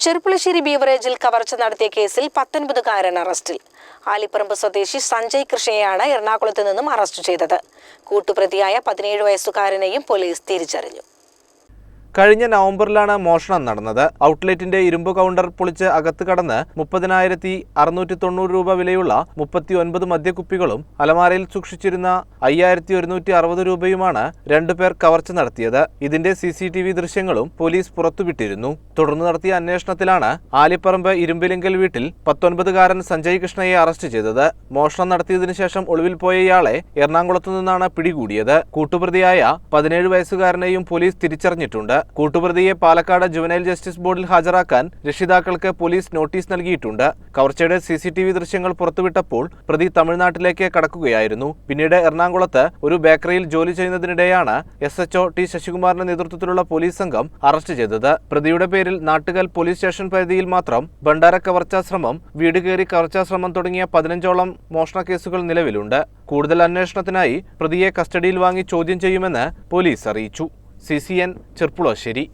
ചെറുപ്പുളശ്ശേരി ബീവറേജിൽ കവർച്ച നടത്തിയ കേസിൽ പത്തൊൻപതുകാരൻ അറസ്റ്റിൽ. ആലിപ്പറമ്പ് സ്വദേശി സഞ്ജയ് കൃഷ്ണയെയാണ് എറണാകുളത്ത് നിന്നും അറസ്റ്റ് ചെയ്തത്. കൂട്ടുപ്രതിയായ പതിനേഴ് വയസ്സുകാരനെയും പോലീസ് തിരിച്ചറിഞ്ഞു. കഴിഞ്ഞ നവംബറിലാണ് മോഷണം നടന്നത്. ഔട്ട്ലെറ്റിന്റെ ഇരുമ്പ് കൗണ്ടർ പൊളിച്ച് അകത്ത് കടന്ന് മുപ്പതിനായിരത്തി അറുന്നൂറ്റി തൊണ്ണൂറ് രൂപ വിലയുള്ള മുപ്പത്തി ഒൻപത് മദ്യക്കുപ്പികളും അലമാരയിൽ സൂക്ഷിച്ചിരുന്ന അയ്യായിരത്തി ഒരുന്നൂറ്റി അറുപത് രൂപയുമാണ് രണ്ടുപേർ കവർച്ച നടത്തിയത്. ഇതിന്റെ സി സി ടി വി ദൃശ്യങ്ങളും പോലീസ് പുറത്തുവിട്ടിരുന്നു. തുടർന്ന് നടത്തിയ അന്വേഷണത്തിലാണ് ആലിപ്പറമ്പ് ഇരുമ്പിലിങ്കൽ വീട്ടിൽ പത്തൊൻപതുകാരൻ സഞ്ജയ് കൃഷ്ണയെ അറസ്റ്റ് ചെയ്തത്. മോഷണം നടത്തിയതിനു ശേഷം ഒളിവിൽ പോയ ഇയാളെ എറണാകുളത്തു നിന്നാണ് പിടികൂടിയത്. കൂട്ടുപ്രതിയായ പതിനേഴ് വയസ്സുകാരനെയും പോലീസ് തിരിച്ചറിഞ്ഞിട്ടുണ്ട്. കൂട്ടുപ്രതിയെ പാലക്കാട് ജുവനൈൽ ജസ്റ്റിസ് ബോർഡിൽ ഹാജരാക്കാൻ രക്ഷിതാക്കൾക്ക് പോലീസ് നോട്ടീസ് നൽകിയിട്ടുണ്ട്. കവർച്ചയുടെ സി ദൃശ്യങ്ങൾ പുറത്തുവിട്ടപ്പോൾ പ്രതി തമിഴ്നാട്ടിലേക്ക് കടക്കുകയായിരുന്നു. പിന്നീട് എറണാകുളത്ത് ഒരു ബേക്കറിയിൽ ജോലി ചെയ്യുന്നതിനിടെയാണ് എസ് എച്ച്ഒ ടി ശശികുമാറിന്റെ നേതൃത്വത്തിലുള്ള പോലീസ് സംഘം അറസ്റ്റ് ചെയ്തത്. പ്രതിയുടെ പേരിൽ നാട്ടുകൽ പോലീസ് സ്റ്റേഷൻ പരിധിയിൽ മാത്രം ഭണ്ഡാര കവർച്ചാശ്രമം വീട് കയറി കവർച്ചാശ്രമം തുടങ്ങിയ പതിനഞ്ചോളം മോഷണ കേസുകൾ നിലവിലുണ്ട്. കൂടുതൽ അന്വേഷണത്തിനായി പ്രതിയെ കസ്റ്റഡിയിൽ വാങ്ങി ചോദ്യം ചെയ്യുമെന്ന് പോലീസ് അറിയിച്ചു. C C Cherpulassery.